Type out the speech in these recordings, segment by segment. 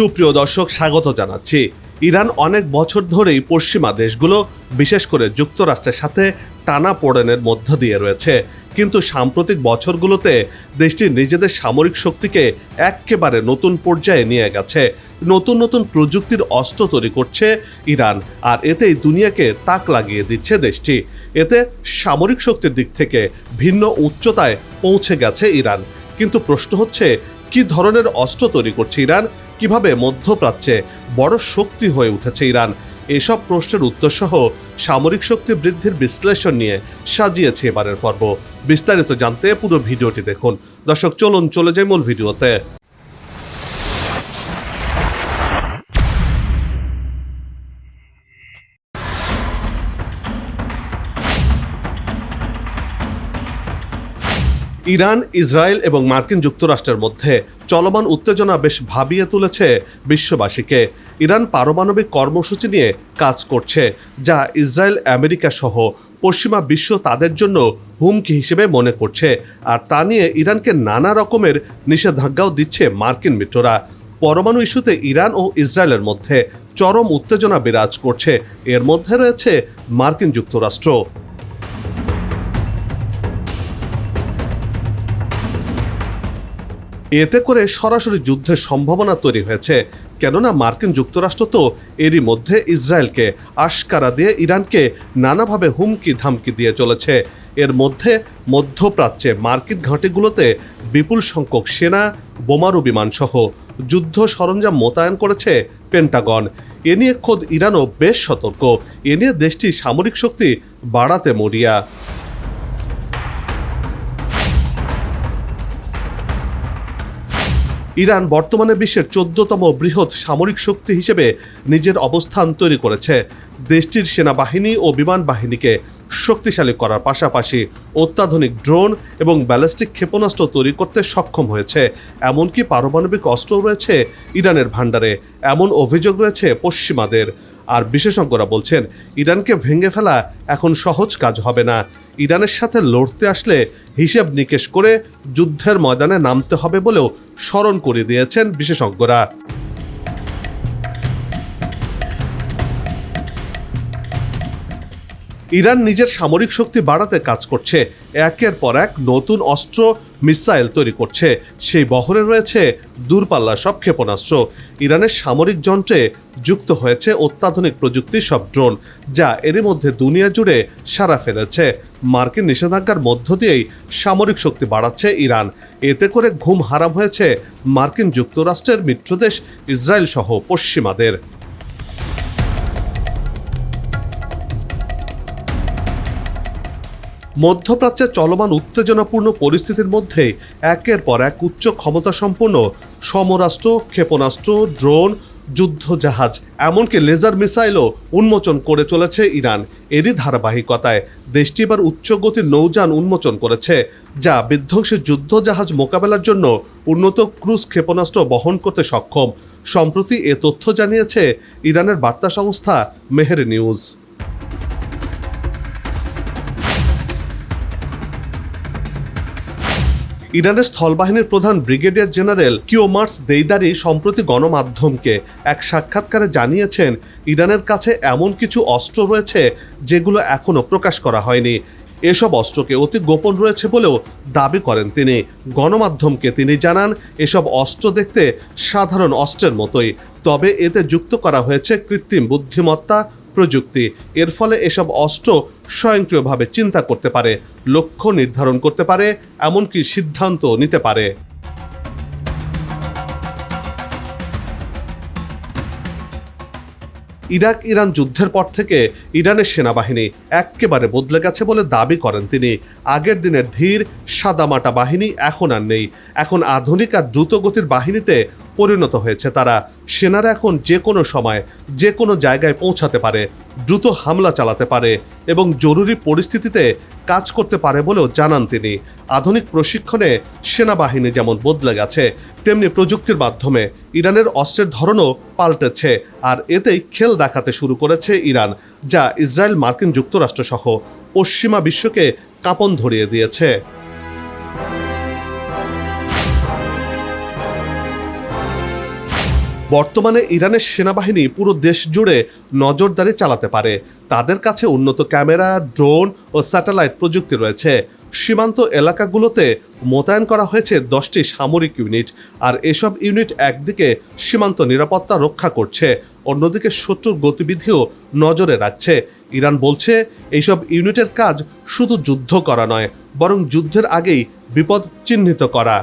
সুপ্রিয় দর্শক, স্বাগত জানাচ্ছি। ইরান অনেক বছর ধরেই পশ্চিমা দেশগুলো, বিশেষ করে যুক্তরাষ্ট্রের সাথে টানা পোড়েনের মধ্য দিয়ে রয়েছে। কিন্তু সাম্প্রতিক বছরগুলোতে দেশটির নিজেদের সামরিক শক্তিকে একেবারে নতুন পর্যায়ে নিয়ে গেছে। নতুন নতুন প্রযুক্তির অস্ত্র তৈরি করছে ইরান, আর এতেই দুনিয়াকে তাক লাগিয়ে দিচ্ছে দেশটি। এতে সামরিক শক্তির দিক থেকে ভিন্ন উচ্চতায় পৌঁছে গেছে ইরান। কিন্তু প্রশ্ন হচ্ছে, কি ধরনের অস্ত্র তৈরি করছে ইরান? কীভাবে মধ্যপ্রাচ্যে বড় শক্তি হয়ে উঠেছে ইরান? এসব প্রশ্নের উত্তর সহ সামরিক শক্তি বৃদ্ধির বিশ্লেষণ নিয়ে সাজিয়েছে এবারের পর্ব। বিস্তারিত জানতে পুরো ভিডিওটি দেখুন। দর্শক, চলুন, চলে যাই মূল ভিডিওতে। ইরান, ইসরায়েল এবং মার্কিন যুক্তরাষ্ট্রের মধ্যে চলমান উত্তেজনা বেশ ভাবিয়ে তুলেছে বিশ্ববাসীকে। ইরান পারমাণবিক কর্মসূচি নিয়ে কাজ করছে, যা ইসরায়েল, আমেরিকা সহ পশ্চিমা বিশ্ব তাদের জন্য হুমকি হিসেবে মনে করছে। আর তা নিয়ে ইরানকে নানা রকমের নিষেধাজ্ঞাও দিচ্ছে মার্কিন মিত্ররা। পরমাণু ইস্যুতে ইরান ও ইসরায়েলের মধ্যে চরম উত্তেজনা বিরাজ করছে। এর মধ্যে রয়েছে মার্কিন যুক্তরাষ্ট্র। এতে করে সরাসরি যুদ্ধের সম্ভাবনা তৈরি হয়েছে। কেননা মার্কিন যুক্তরাষ্ট্র তো এরই মধ্যে ইসরায়েলকে আশকারা দিয়ে ইরানকে নানাভাবে হুমকি ধামকি দিয়ে চলেছে। এর মধ্যে মধ্যপ্রাচ্যে মার্কিন ঘাঁটিগুলোতে বিপুল সংখ্যক সেনা, বোমারু বিমানসহ যুদ্ধ সরঞ্জাম মোতায়েন করেছে পেন্টাগন। এ নিয়ে খোদ ইরানও বেশ সতর্ক। এ নিয়ে দেশটি সামরিক শক্তি বাড়াতে মরিয়া। ইরান বর্তমানে বিশ্বের চোদ্দতম বৃহৎ সামরিক শক্তি হিসেবে নিজের অবস্থান তৈরি করেছে। দেশটির সেনাবাহিনী ও বিমান বাহিনীকে শক্তিশালী করার পাশাপাশি অত্যাধুনিক ড্রোন এবং ব্যালিস্টিক ক্ষেপণাস্ত্র তৈরি করতে সক্ষম হয়েছে। এমনকি পারমাণবিক অস্ত্র রয়েছে ইরানের ভাণ্ডারে। এমন অভিযোগ রয়েছে পশ্চিমাদের। আর বিশেষজ্ঞরা বলছেন, ইরানকে ভেঙে ফেলা এখন সহজ কাজ হবে না। ইরানের সাথে লড়তে আসলে হিসেব নিকেশ করে যুদ্ধের ময়দানে নামতে হবে বলেও স্মরণ করে দিয়েছেন বিশেষজ্ঞরা। ইরান নিজের সামরিক শক্তি বাড়াতে কাজ করছে। একের পর এক নতুন অস্ত্র, মিসাইল তৈরি করছে। সেই বহরে রয়েছে দূরপাল্লার সব ক্ষেপণাস্ত্র। ইরানের সামরিক যন্ত্রে যুক্ত হয়েছে অত্যাধুনিক প্রযুক্তির সব ড্রোন, যা এরই মধ্যে দুনিয়া জুড়ে সারা ফেলেছে। মার্কিন নিষেধাজ্ঞার মধ্য দিয়েই সামরিক শক্তি বাড়াচ্ছে ইরান। এতে করে ঘুম হারাম হয়েছে মার্কিন যুক্তরাষ্ট্রের মিত্রদেশ ইসরায়েল সহ পশ্চিমাদের। মধ্যপ্রাচ্যে চলমান উত্তেজনাপূর্ণ পরিস্থিতির মধ্যে একের পর এক উচ্চ ক্ষমতাসম্পন্ন সমরাষ্ট্র, ক্ষেপণাস্ত্র, ড্রোন, যুদ্ধজাহাজ, এমনকি লেজার মিসাইলও উন্মোচন করে চলেছে ইরান। এরই ধারাবাহিকতায় দেশটি এবার উচ্চগতির নৌযান উন্মোচন করেছে, যা বিধ্বংসী যুদ্ধজাহাজ মোকাবেলার জন্য উন্নত ক্রুজ ক্ষেপণাস্ত্র বহন করতে সক্ষম। সম্প্রতি এ তথ্য জানিয়েছে ইরানের বার্তা সংস্থা মেহের নিউজ। ইরানের স্থলবাহিনীর প্রধান ব্রিগেডিয়ার জেনারেল কিওমার্স দেইদারি সম্প্রতি গণমাধ্যমকে এক সাক্ষাৎকারে জানিয়েছেন, ইরানের কাছে এমন কিছু অস্ত্র রয়েছে যেগুলো এখনও প্রকাশ করা হয়নি। এসব অস্ত্রকে অতি গোপন রয়েছে বলেও দাবি করেন তিনি। গণমাধ্যমকে তিনি জানান, এসব অস্ত্র দেখতে সাধারণ অস্ত্রের মতোই, তবে এতে যুক্ত করা হয়েছে কৃত্রিম বুদ্ধিমত্তা প্রযুক্তি। এর ফলে এসব অস্ত্র স্বয়ংক্রিয়ভাবে চিন্তা করতে পারে, লক্ষ্য নির্ধারণ করতে পারে, এমনকি সিদ্ধান্ত নিতে পারে। ইরাক ইরান যুদ্ধের পর থেকে ইরানের সেনাবাহিনী একেবারে বদলে গেছে বলে দাবি করেন তিনি। আগের দিনের ধীর, সাদামাটা বাহিনী এখন আর নেই। এখন আধুনিক আর দ্রুতগতির বাহিনীতে পরিণত হয়েছে। তারা সেনারা এখন যে কোনো সময়, যে কোনো জায়গায় পৌঁছাতে পারে, দ্রুত হামলা চালাতে পারে এবং জরুরি পরিস্থিতিতে কাজ করতে পারে বলেও জানান তিনি। আধুনিক প্রশিক্ষণে সেনাবাহিনী যেমন বদলে গেছে, তেমনি প্রযুক্তির মাধ্যমে ইরানের অস্ত্রের ধরনও পাল্টেছে আর এতেই খেল দেখাতে শুরু করেছে ইরান, যা ইসরায়েল, মার্কিন যুক্তরাষ্ট্র সহ পশ্চিমা বিশ্বকে কাঁপন ধরিয়ে দিয়েছে। বর্তমানে ইরানের সেনাবাহিনী পুরো দেশ জুড়ে নজরদারি চালাতে পারে। তাদের কাছে উন্নত ক্যামেরা, ড্রোন ও স্যাটেলাইট প্রযুক্তি রয়েছে। সীমান্ত এলাকাগুলোতে মোতায়েন করা হয়েছে দশটি সামরিক ইউনিট আর এসব ইউনিট একদিকে সীমান্ত নিরাপত্তা রক্ষা করছে, অন্যদিকে শত্রুর গতিবিধিও নজরে রাখছে। ইরান বলছে, এইসব ইউনিটের কাজ শুধু যুদ্ধ করা নয়, বরং যুদ্ধের আগেই বিপদ চিহ্নিত করা।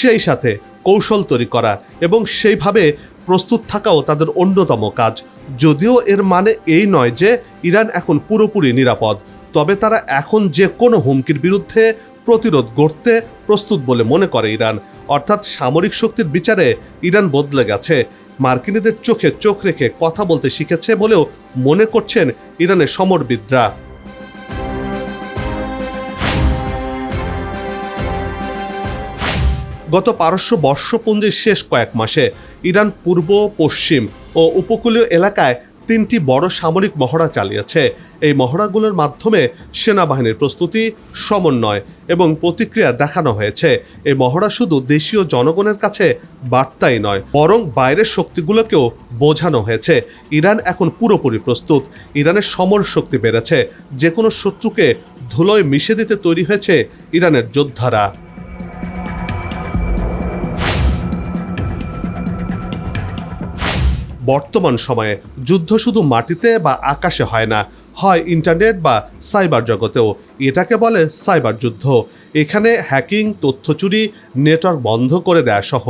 সেই সাথে কৌশল তৈরি করা এবং সেইভাবে প্রস্তুত থাকাও তাদের অন্যতম কাজ। যদিও এর মানে এই নয় যে ইরান এখন পুরোপুরি নিরাপদ, তবে তারা এখন যে কোনো হুমকির বিরুদ্ধে প্রতিরোধ গড়তে প্রস্তুত বলে মনে করে ইরান। অর্থাৎ সামরিক শক্তির বিচারে ইরান বদলে গেছে। মার্কিনীদের চোখে চোখ রেখে কথা বলতে শিখেছে বলেও মনে করছেন ইরানের সমরবিদরা। গত পারস্য বর্ষপঞ্জির শেষ কয়েক মাসে ইরান পূর্ব, পশ্চিম ও উপকূলীয় এলাকায় তিনটি বড় সামরিক মহড়া চালিয়েছে। এই মহড়াগুলোর মাধ্যমে সেনাবাহিনীর প্রস্তুতি, সমন্বয় এবং প্রতিক্রিয়া দেখানো হয়েছে। এই মহড়া শুধু দেশীয় জনগণের কাছে বার্তাই নয়, বরং বাইরের শক্তিগুলোকেও বোঝানো হয়েছে। ইরান এখন পুরোপুরি প্রস্তুত। ইরানের সমর শক্তি বেড়েছে। যে কোনো শত্রুকে ধুলোয় মিশে দিতে তৈরি হয়েছে ইরানের যোদ্ধারা। বর্তমান সময়ে যুদ্ধ শুধু মাটিতে বা আকাশে হয় না, হয় ইন্টারনেট বা সাইবার জগতেও। এটাকে বলে সাইবার যুদ্ধ। এখানে হ্যাকিং, তথ্য চুরি, নেটওয়ার্ক বন্ধ করে দেয়া সহ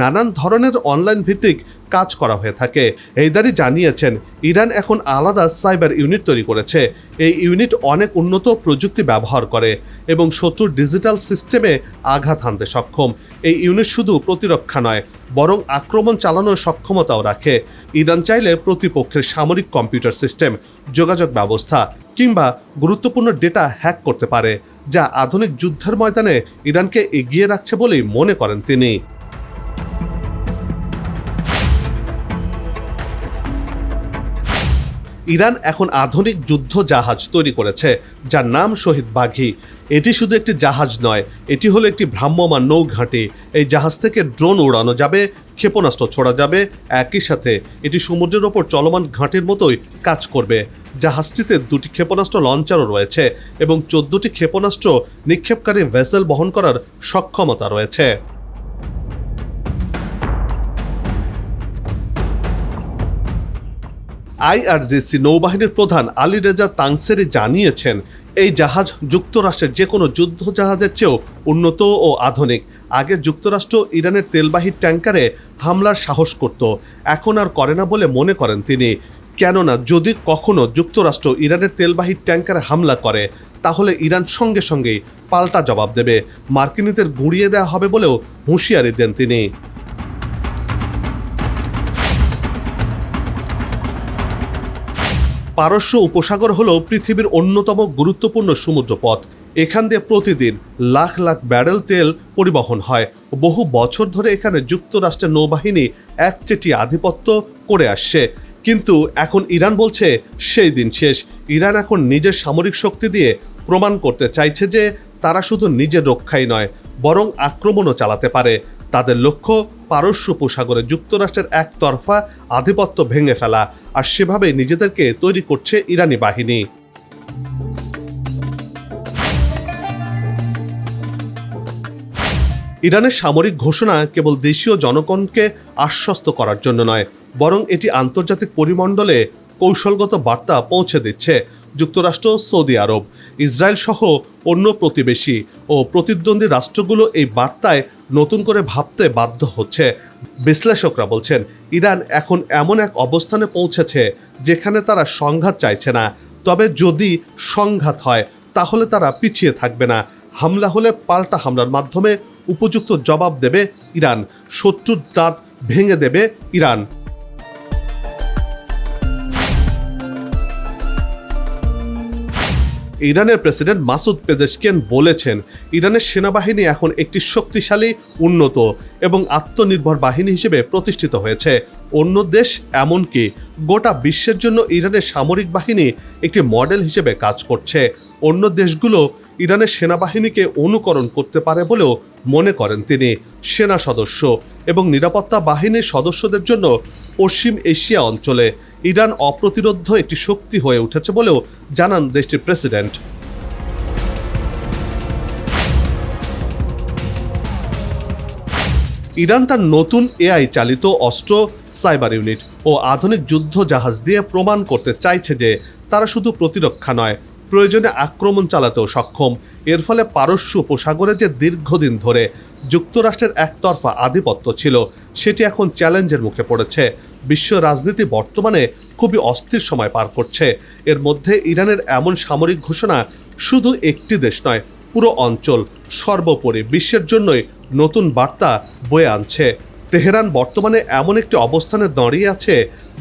নানান ধরনের অনলাইন ভিত্তিক কাজ করা হয়ে থাকে। এইদারি জানিয়েছেন, ইরান এখন আলাদা সাইবার ইউনিট তৈরি করেছে। এই ইউনিট অনেক উন্নত প্রযুক্তি ব্যবহার করে এবং শত্রুর ডিজিটাল সিস্টেমে আঘাত হানতে সক্ষম। এই ইউনিট শুধু প্রতিরক্ষা নয়, বরং আক্রমণ চালানোর সক্ষমতাও রাখে। ইরান চাইলে প্রতিপক্ষের সামরিক কম্পিউটার সিস্টেম, যোগাযোগ ব্যবস্থা কিংবা গুরুত্বপূর্ণ ডেটা হ্যাক করতে পারে, যা আধুনিক যুদ্ধের ময়দানে ইরানকে এগিয়ে রাখছে বলেই মনে করেন তিনি। ইরান এখন আধুনিক যুদ্ধ জাহাজ তৈরি করেছে, যার নাম শহীদ বাঘি। এটি শুধু একটি জাহাজ নয়, এটি হলো একটি ভ্রাম্যমান নৌঘাঁটি। এই জাহাজ থেকে ড্রোন উড়ানো যাবে, ক্ষেপণাস্ত্র ছোড়া যাবে, একই সাথে এটি সমুদ্রের ওপর চলমান ঘাঁটির মতোই কাজ করবে। জাহাজটিতে দুটি ক্ষেপণাস্ত্র লঞ্চারও রয়েছে এবং চোদ্দটি ক্ষেপণাস্ত্র নিক্ষেপকারী ভেসেল বহন করার সক্ষমতা রয়েছে। আইআরজিসি নৌবাহিনীর প্রধান আলী রেজা তাংসেরি জানিয়েছেন, এই জাহাজ যুক্তরাষ্ট্রের যে কোনো যুদ্ধ জাহাজের চেয়েও উন্নত ও আধুনিক। আগে যুক্তরাষ্ট্র ইরানের তেলবাহী ট্যাঙ্কারে হামলার সাহস করত, এখন আর করে না বলে মনে করেন তিনি। কেননা, যদি কখনো যুক্তরাষ্ট্র ইরানের তেলবাহী ট্যাঙ্কারে হামলা করে, তাহলে ইরান সঙ্গে সঙ্গেই পাল্টা জবাব দেবে। মার্কিনীদের গুঁড়িয়ে দেওয়া হবে বলেও হুঁশিয়ারি দেন তিনি। পারস্য উপসাগর হল পৃথিবীর অন্যতম গুরুত্বপূর্ণ সমুদ্রপথ। এখান দিয়ে প্রতিদিন লাখ লাখ ব্যারেল তেল পরিবহন হয়। বহু বছর ধরে এখানে যুক্তরাষ্ট্রের নৌবাহিনী একচেটি আধিপত্য করে আসছে। কিন্তু এখন ইরান বলছে সেই দিন শেষ। ইরান এখন নিজের সামরিক শক্তি দিয়ে প্রমাণ করতে চাইছে যে তারা শুধু নিজের রক্ষাই নয়, বরং আক্রমণও চালাতে পারে। তাদের লক্ষ্য পারস্য উপসাগরে যুক্তরাষ্ট্রের একতরফা আধিপত্য ভেঙে ফেলা আর সেভাবে নিজেদেরকে তৈরি করছে ইরানি বাহিনী। ইরানের সামরিক ঘোষণা কেবল দেশীয় জনগণকে আশ্বস্ত করার জন্য নয়, বরং এটি আন্তর্জাতিক পরিমণ্ডলে কৌশলগত বার্তা পৌঁছে দিচ্ছে যুক্তরাষ্ট্র, সৌদি আরব। ইসরায়েল সহ অন্য প্রতিবেশী ও প্রতিদ্বন্দ্বী রাষ্ট্রগুলো এই বার্তায় নতুন করে ভাবতে বাধ্য হচ্ছে। বিশ্লেষকরা বলছেন, ইরান এখন এমন এক অবস্থানে পৌঁছেছে যেখানে তারা সংঘাত চাইছে না। তবে যদি সংঘাত হয়, তাহলে তারা পিছিয়ে থাকবে না। হামলা হলে পাল্টা হামলার মাধ্যমে উপযুক্ত জবাব দেবে ইরান। শত্রুর দাঁত ভেঙে দেবে ইরান। ইরানের প্রেসিডেন্ট মাসুদ পেজেশকিয়ান বলেছেন, ইরানের সেনাবাহিনী এখন একটি শক্তিশালী, উন্নত এবং আত্মনির্ভর বাহিনী হিসেবে প্রতিষ্ঠিত হয়েছে। অন্য দেশ এমনকি গোটা বিশ্বের জন্য ইরানের সামরিক বাহিনী একটি মডেল হিসেবে কাজ করছে। অন্য দেশগুলো ইরানের সেনাবাহিনীকে অনুকরণ করতে পারে বলেও মনে করেন তিনি। সেনা সদস্য এবং নিরাপত্তা বাহিনীর সদস্যদের জন্য পশ্চিম এশিয়া অঞ্চলে ইরান অপ্রতিরোধ্য একটি শক্তি হয়ে উঠেছে বলেও জানান দেশটির প্রেসিডেন্ট। ইরান তার নতুন এআই চালিত অস্ত্র, সাইবার ইউনিট ও আধুনিক যুদ্ধ জাহাজ দিয়ে প্রমাণ করতে চাইছে যে তারা শুধু প্রতিরক্ষা নয়, প্রয়োজনে আক্রমণ চালাতেও সক্ষম। এর ফলে পারস্য উপসাগরে যে দীর্ঘদিন ধরে যুক্তরাষ্ট্রের একতরফা আধিপত্য ছিল, সেটি এখন চ্যালেঞ্জের মুখে পড়েছে। বিশ্ব রাজনীতি বর্তমানে খুবই অস্থির সময় পার করছে। এর মধ্যে ইরানের এমন সামরিক ঘোষণা শুধু একটি দেশ নয়, পুরো অঞ্চল, সর্বোপরি বিশ্বের জন্যই নতুন বার্তা বয়ে আনছে। তেহরান বর্তমানে এমন একটি অবস্থানে দাঁড়িয়ে আছে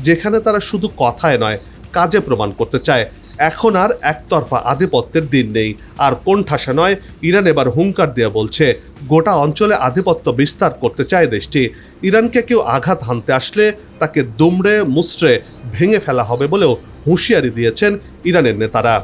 যেখানে তারা শুধু কথায় নয়, কাজে প্রমাণ করতে চায়। এখন আর একতরফা আধিপত্যের দিন নেই। আর কোন ঠাসা নয়, ইরান এবার হুঙ্কার দিয়ে বলছে, গোটা অঞ্চলে আধিপত্য বিস্তার করতে চায় দেশটি। ইরানকে কেউ আঘাত হানতে আসলে তাকে দুমড়ে মুচড়ে ভেঙে ফেলা হবে বলেও হুঁশিয়ারি দিয়েছেন ইরানের নেতারা।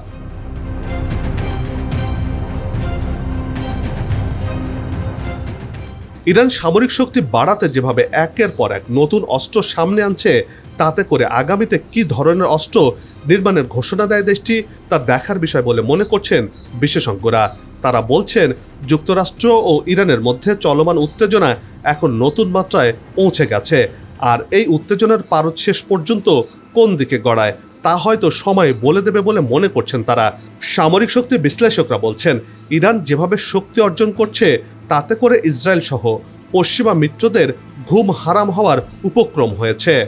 ইরান সামরিক শক্তি বাড়াতে যেভাবে একের পর এক নতুন অস্ত্র সামনে আনছে, তাতে করে আগামীতে কি ধরনের অস্ত্র নির্মাণের ঘোষণা দেয় দেশটি, তা দেখার বিষয় বলে মনে করছেন বিশেষজ্ঞরা। তারা বলছেন, যুক্তরাষ্ট্র ও ইরানের মধ্যে চলমান উত্তেজনা এখন নতুন মাত্রায় পৌঁছে গেছে। আর এই উত্তেজনার পারদ শেষ পর্যন্ত কোন দিকে গড়ায়, তা হয়তো সময় বলে দেবে বলে মনে করছেন তারা। সামরিক শক্তি বিশ্লেষকরা বলছেন, ইরান যেভাবে শক্তি অর্জন করছে, তাতে করে ইসরায়েল সহ পশ্চিমা মিত্রদের ঘুম হারাম হওয়ার উপক্রম হয়েছে।